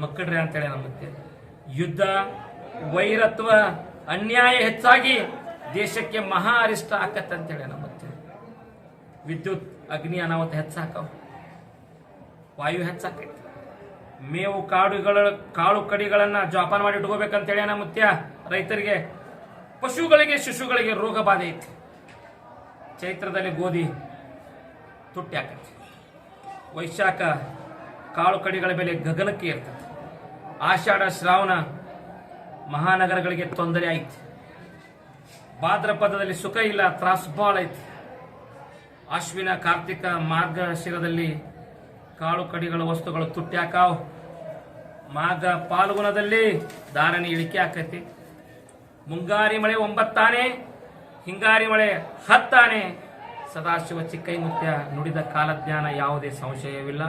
ಮಕ್ಕಳ್ರಿ ಅಂತೇಳಿ ನಮ್ಮತ್ತೆ ಯುದ್ಧ ವೈರತ್ವ ಅನ್ಯಾಯ ಹೆಚ್ಚಾಗಿ ದೇಶಕ್ಕೆ ಮಹಾ ಅರಿಷ್ಟ ಆಕತ್ತೆ ಅಂತೇಳಿ ನಮ್ಮತ್ತೆ. ವಿದ್ಯುತ್, ಅಗ್ನಿ, ಅನಾಹುತ ಹೆಚ್ಚಾಕವು. ವಾಯು ಹೆಚ್ಚಾಕೈತಿ. ಮೇವು, ಕಾಡುಗಳ, ಕಾಳು ಕಡಿಗಳನ್ನ ಜೋಪಾನ ಮಾಡಿ ಇಟ್ಕೋಬೇಕಂತೇಳಿ ಮುತ್ಯ ರೈತರಿಗೆ. ಪಶುಗಳಿಗೆ, ಶಿಶುಗಳಿಗೆ ರೋಗ ಬಾಧೆ ಐತಿ. ಚೈತ್ರದಲ್ಲಿ ಗೋಧಿ ತುಟ್ಟಿ ಆಕೈತಿ. ವೈಶಾಖ, ಕಾಳು ಕಡಿಗಳ ಬೆಲೆ ಗಗನಕ್ಕೆ ಇರ್ತದೆ ಆಷಾಢ ಶ್ರಾವಣ ಮಹಾನಗರಗಳಿಗೆ ತೊಂದರೆ ಐತಿ ಭಾದ್ರಪದದಲ್ಲಿ ಸುಖ ಇಲ್ಲ, ತ್ರಾಸು ಭಾಳ ಐತಿ. ಅಶ್ವಿನ, ಕಾರ್ತಿಕ ಮಾರ್ಗಶಿರದಲ್ಲಿ ಕಾಳು ಕಡಿಗಳ ವಸ್ತುಗಳು ತುಟ್ಟಿ ಹಾಕಾವ್. ಮಾಘ ಪಾಲ್ಗುಣದಲ್ಲಿ ಧಾರಣೆ ಇಳಿಕೆ ಆಕೈತಿ. ಮುಂಗಾರಿ ಮಳೆ ಒಂಬತ್ತಾನೆ, ಹಿಂಗಾರಿ ಮಳೆ ಹತ್ತಾನೆ. ಸದಾಶಿವ ಚಿಕ್ಕೈ ಮುತ್ಯ ನುಡಿದ ಕಾಲಜ್ಞಾನ ಯಾವುದೇ ಸಂಶಯವಿಲ್ಲ.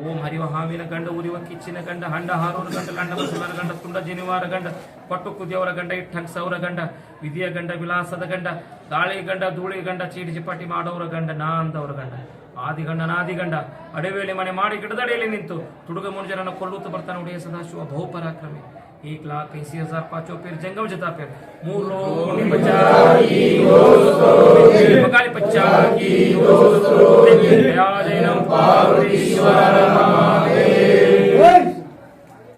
ಓಂ ಹರಿವ ಹಾವಿನ ಗಂಡ ಉರಿವ ಕಿಚ್ಚಿನ ಗಂಡ ಹಂಡ ಹಾರೋರ ಗಂಡ ಗಂಡ ಮುಸಲರ ಗಂಡ ತುಂಡ ಜನಿವಾರ ಗಂಡ ಪಟ್ಟು ಕುದಿಯವರ ಗಂಡ ಇಟ್ಟಂಗ್ ಸೌರ ಗಂಡ ವಿಧಿಯ ಗಂಡ ವಿಲಾಸದ ಗಂಡ ಗಾಳಿ ಗಂಡ ಧೂಳಿ ಗಂಡ ಚೀಟಿ ಚಿಪಾಟಿ ಮಾಡೋರ ಗಂಡ ನಾ ಅಂದವರ ಗಂಡ ಆದಿಗಂಡ ನಾದಿಗಂಡ ಅಡವೇಲಿ ಮನೆ ಮಾಡಿ ಗಿಡದಡಿಯಲ್ಲಿ ನಿಂತು ತುಡುಗ ಮುನುಜರನ್ನು ಕೊಲ್ಲುತ್ತಾ ಬರ್ತಾನೆ ಉಡೆಯ ಸದಾಶಿವ ಬಹುಪರಾಕ್ರಮಿ एक लाख ऐसी हजार पांचों पेर जंगम जता पेर मूल